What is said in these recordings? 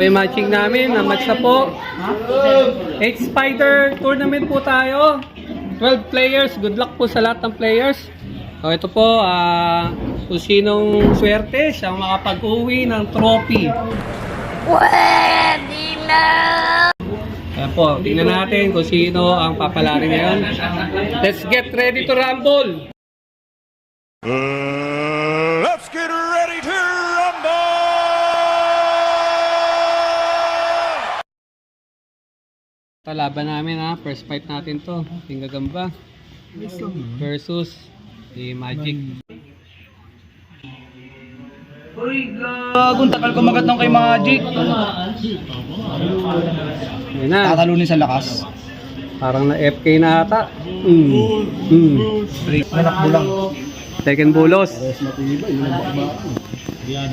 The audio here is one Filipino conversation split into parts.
May matching namin, na match na po. 8 Spider Tournament po tayo. 12 players, good luck po sa lahat ng players. So ito po, ah kung sinong swerte, siyang makapag-uwi ng trophy. Pwede na! Ayan po, tingnan natin kung sino ang papalari ngayon. Let's get ready to rumble! Uh, Ito laban namin ha, first fight natin to. Tingagamba versus si Magic. Gagong takal kumagat ng kay Magic. Ayan na, Tatalunin sa lakas. parang na FK na ata. Mm. Mm. Nanakbo lang. Second bulos.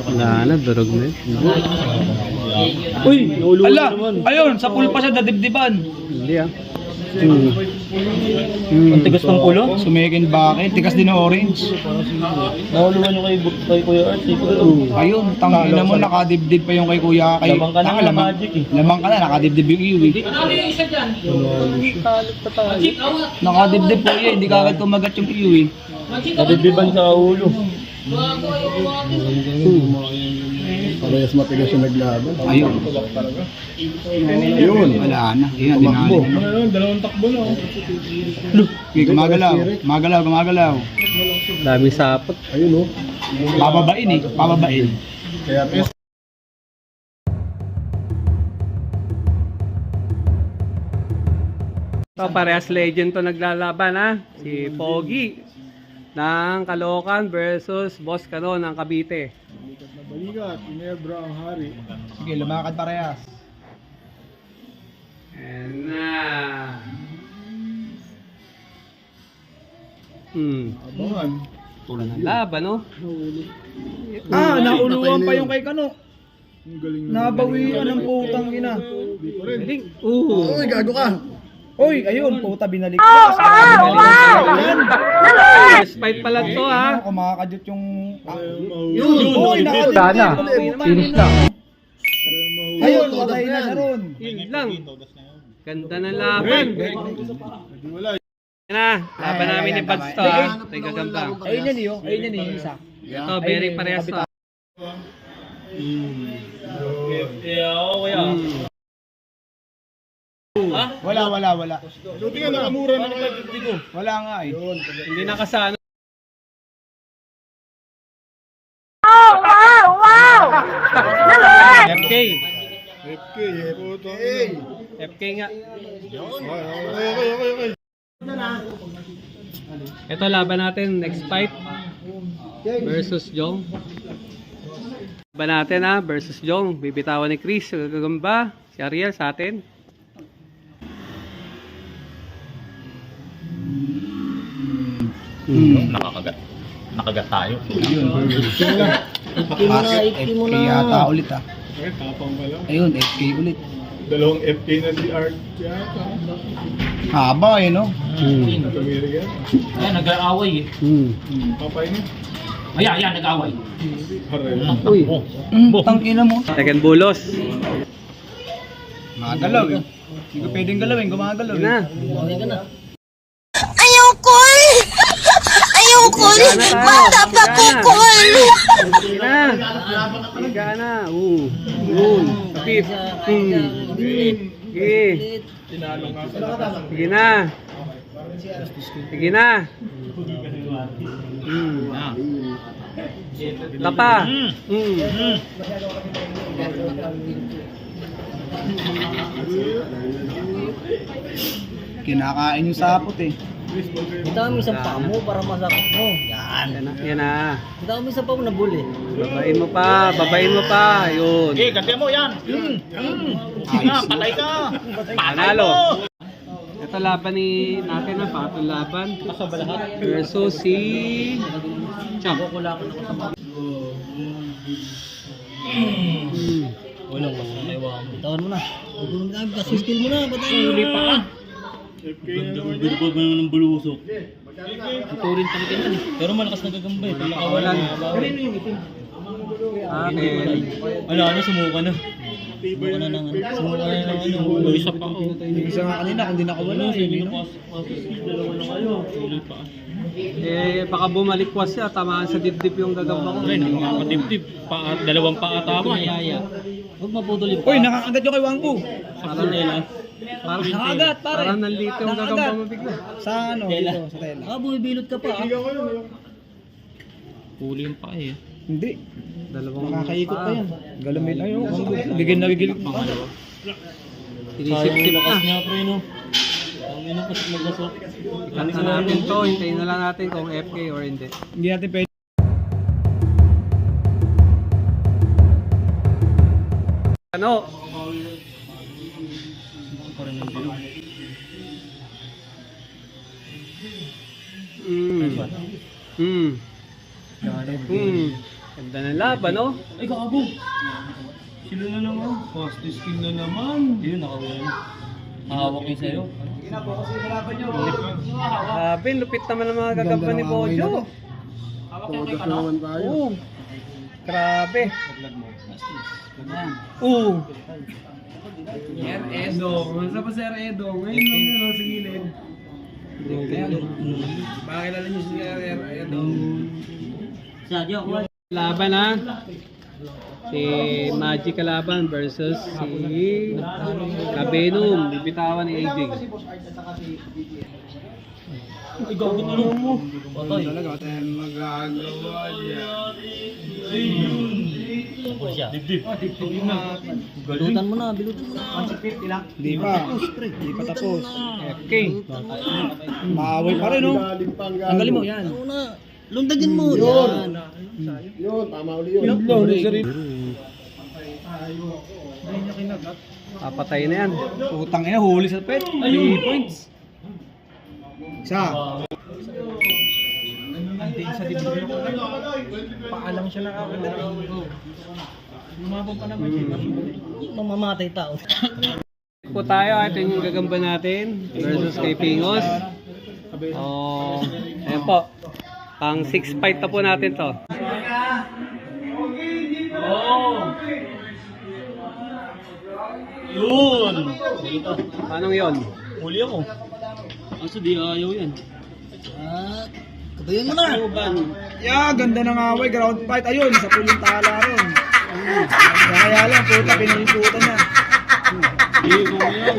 Wala na, durog na yun. Uy, naulungan Ala, naman. ayun, sa pool pa siya dadibdiban. Hindi ah. Mm. Mm. Ang tigas ng pulo? Sumikin bakit? Tigas din ng orange. Nahuluan yung kay, kay Kuya Art. eh. Ayun, tangina mo, nakadibdib pa yung kay kuya. Kay, Lamang ka na Tanga, Magic eh. lamang ka na, nakadibdib yung iwi. Nakadibdib po yun, hindi kagad kumagat yung iwi. Nadidiban sa ulo. Parehas matigas yung naglaban. Ayun. Yun. Wala na. Ayun, dinali na. dalawang takbo na. Okay, gumagalaw. Gumagalaw, gumagalaw. Daming sapot. Ayun oh. Pababain eh, pababain. Kaya. So, parehas legend to naglalaban ha. Si Pogi ng Caloocan versus Boss Cano ng Cavite. Balikat, Ginebra ang hari. Sige, lumakad parehas. And na. Hmm. Abangan. Tulan ng laban, no? Ah, nauluan pa yung kay Kano. Ang galing na. Nabawian ng putang ina. Galing. Uh. Uy, gago ka. Oy, ayun, puta binalik. Oh, wow, wow! First fight pala to, ha? Kumakadot yung... Yun. Uy, nakadot Sana. Finish na. Ayun, patay na siya ron. Yun lang. Ganda ng laban. Wala. Na. Laban namin ni tama. to, ha? Ganda. Ayun yan yun, ayun yan yun, isa. Ito, very parehas to. Yeah, ako kuya. Wala, wala. Buti nga nakamura na kayo. Wala nga eh. Hindi nakasano. Oh, wow, wow! FK. FK, eh, puto. Hey. FK nga. Okay, okay, okay, okay, okay. Ito laban natin, next fight. Versus Jong. Laban natin ha, versus Jong. Bibitawan ni Chris, gagamba. Si Ariel sa atin. Hmm. Nakakagat. Nakagat tayo. Bakit? FK yata ulit ah. Eh, tapang ka lang. Ayun, FK ulit. Dalawang FK na si Art. Yata. Haba eh, no? Ayan, nag-aaway eh. Hmm. Papay niya. Ayan, ayan, nag-aaway. Uy. Mm, tangkina mo. Second bulos. Magalaw eh. Hindi ko pwedeng galawin, gumagalaw Yun eh. na. Ayoko Bata pa ko Higa na. Sige na. Uh. Yun. Kapit. Hmm. Sige. Sige na. Sige na. Hmm. Tapa. Hmm. Kinakain yung sapot eh. Kita mo isang paa mo para masakit mo. Yan. Yan na. Yan na. Kita mo isang paa mo na buli. Babain mo pa. Babain mo pa. Yun. Eh, ganti mo yan. Mm. Mm. Ah, patay ka. Patay Panalo. mo. Ito laban ni natin na pangatong laban. Versus si Champ. Wala ko sa may wang. Bitawan mo na. Gugulong ka, kasi skill mo na. Batayin mo. Uli pa ka. Na naman. Ganda mo ng bulusok. Ito rin talaga yan eh. Pero malakas na gagamba eh. Kawalan. Akin. Ano, ano, sumuka na. Tibay Ano na na ng nga. Sumuka na ng ano. Isa pa ako. Yung isa nga kanina, kung di nakawala, Ano, eh, hindi na. Dalawa na kayo. Tuloy pa. Eh, baka bumalikwas siya. Tamaan sa dibdib yung gagamba ko. Ay, nakakatip-tip. Pa, dalawang paa tama. Yaya. Huwag maputol yung Uy, nakakagat yung kay Wangbu. Sa kanila. Parang, Nakagat, pare. parang nandito yung gagamba mo bigla. Sa ano, dito, sa tela. Ah, bumibilot ka pa. ah. Huli yung paa eh. Hindi, Dalawang makakaikot pa yan. Galamil, ayun, Wangbu. Bigyan na bigil. Sinisip-sip na. Lakas niya, pre, no? Ang ino kasi maglasok. Ikat na natin to. Hintayin na lang natin kung FK or hindi. Hindi natin pwede. Ano? Mm. Mm. Mm. Ganda ng laban, no? Ay, gago! Sila na naman. Fast skin na naman. Yun, nakawin. Hawak yun sa'yo. Grabe, lupit naman ng mga gagamba ni Bojo. Todas na naman tayo. Oo. Grabe. Oo. Sir Edo, masa pa Sir Edo? Ngayon lang yun, sa gilid. Bakilala niyo si Edo? Sadyo, ako. Laban ha. Si Magic Kalaban versus si Kabenum. Bibitawan ni AJ. Ay, gago na lang mo. Patay. Talaga, tayong magagawa niya. Tapos siya. Dibdib. Bilutan mo na, bilutan mo na. Hindi pa. Hindi pa tapos. FK. Maaway pa rin, no? Tanggalin mo yan. Lundagin mo. Yan. Yun, tama uli yun. Papatay na yan. Utang ina, huli sa pet. 3 points. Isa. Paalam siya nakakita. Lumabang pa naman siya. Mamamatay tao. po tayo. Ito yung gagamba natin versus kay Pingos. Oh, ayan po. Pang 6 fight na po natin to. Yun! Huli ka. Anong yon? Huli ako. Aso di ayaw yan. Ah, kabayan mo na! Yeah, ganda ng away, ground fight. Ayun, sa puling tala rin. Kaya lang, puta, piniliputan na. Hindi ko yan.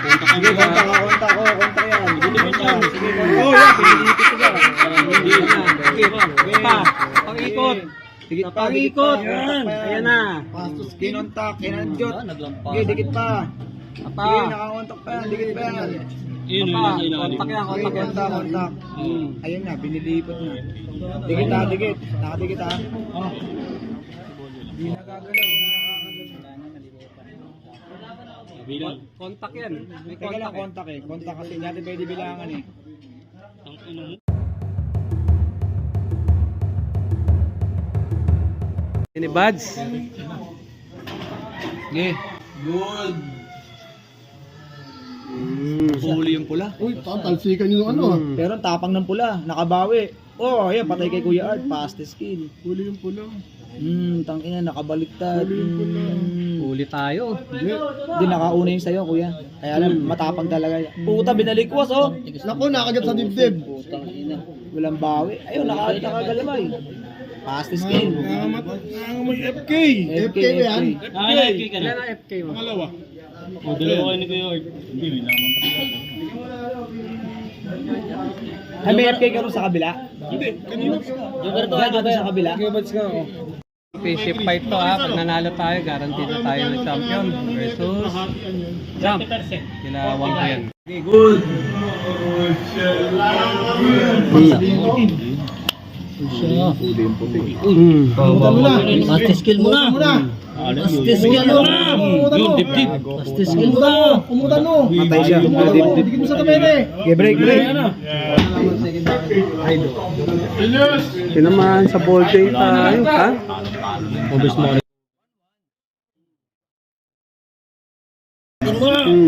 Punta ka Sige, kontak ko, kontak ko, kontak yan. Sige, kontak. Oh, yeah, pinilipit ko ba? Sige pa. Pang-ikot. Dikit pa, dikit pa. Yan. Ayan na. Pastos, kinontak, kinanjot. Ah, naglampas. Sige, dikit pa. Pa. Sige, nakakontak pa yan, dikit pa yan. Yun, yun, Pa. nasa ilalim. Kontak yan, kontak yan. kontak, kontak. Hmm. Ayun na, binilipot na. Dikit ha, dikit. Nakadikit ha. Oh. Hindi nagagalaw, Bilang. Kontak yan. May Teka lang, kontak kontak eh. eh. Kontak kasi hindi natin pwede bilangan eh. Ang ino mo. Ini buds. Sige. Good. Mm. Huli yung pula. Uy, talsikan yung ano. Mm. Pero ang tapang ng pula, nakabawi. Oh, ayan, patay kay Kuya Art, fastest kill. Huli yung pula. Hmm, tangina, nakabaliktad. Hmm. Uli tayo. Hindi, nakauna yung sa'yo, Kuya. Kaya lang, matapang talaga. Puta, binalikwas, oh. Naku, nakagat sa dibdib. Putang ina. Walang bawi. Ayun, naka, nakagalamay. Fastest kill. Nangangamoy FK. FK, FK ba yan? FK. Ah, like ka na. FK mo? Pangalawa. O, dalawa kayo ni Kuya Art. Hindi, may naman pa sila. Ay, may FK ka rin sa kabila? Hindi, kanina. Joker to, Diyan ah, ka sa kabila? Spaceship fight to ha. Pag nanalo tayo, guaranteed na tayo ng champion versus jump. Kila Wang yan. Mm. Fastest kill mo na. Fastest kill mo na. Yun, dip dip. Fastest kill mo na. Umutan mo. Matay siya. Dikit mo sa kamere. Okay, break, break. Tinamaan sa ball tayo, ha? Obvious mo.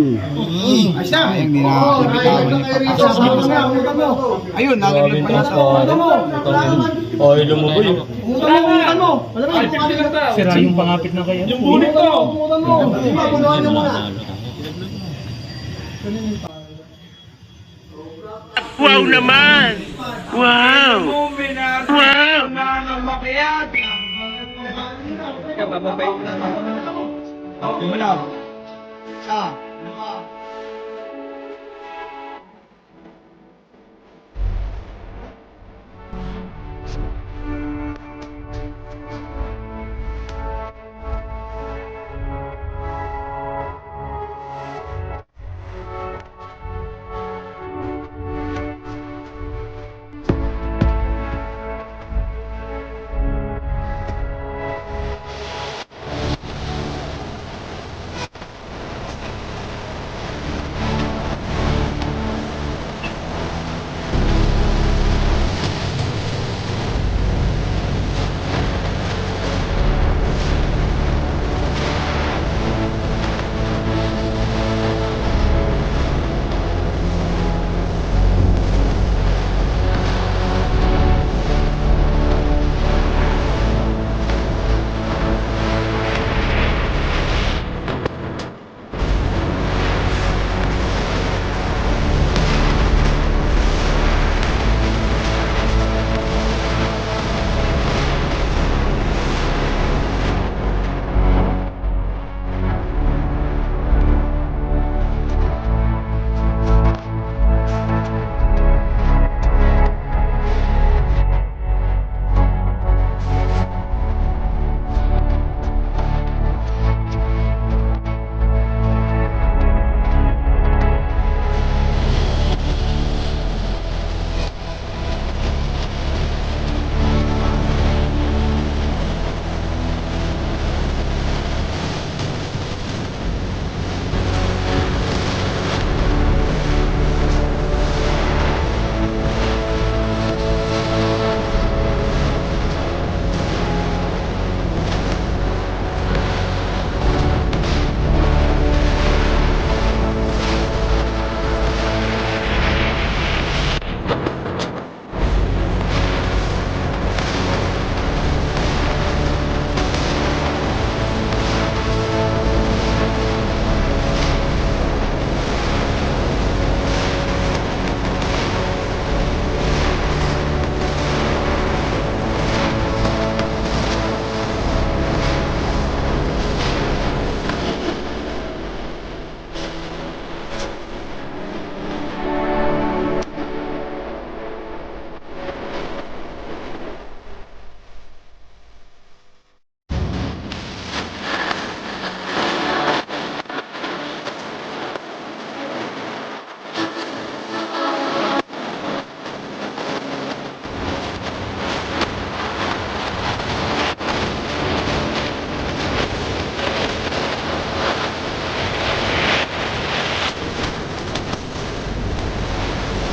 Mm. Ayos na. Ayun, hindi na. Ayun, nalaglag pa na sa... Oh, ilong mo boy. Sira yung pangapit na kayo. Yung bulit ko. Wow naman! Wow! Wow! Wala. Ah. 你好。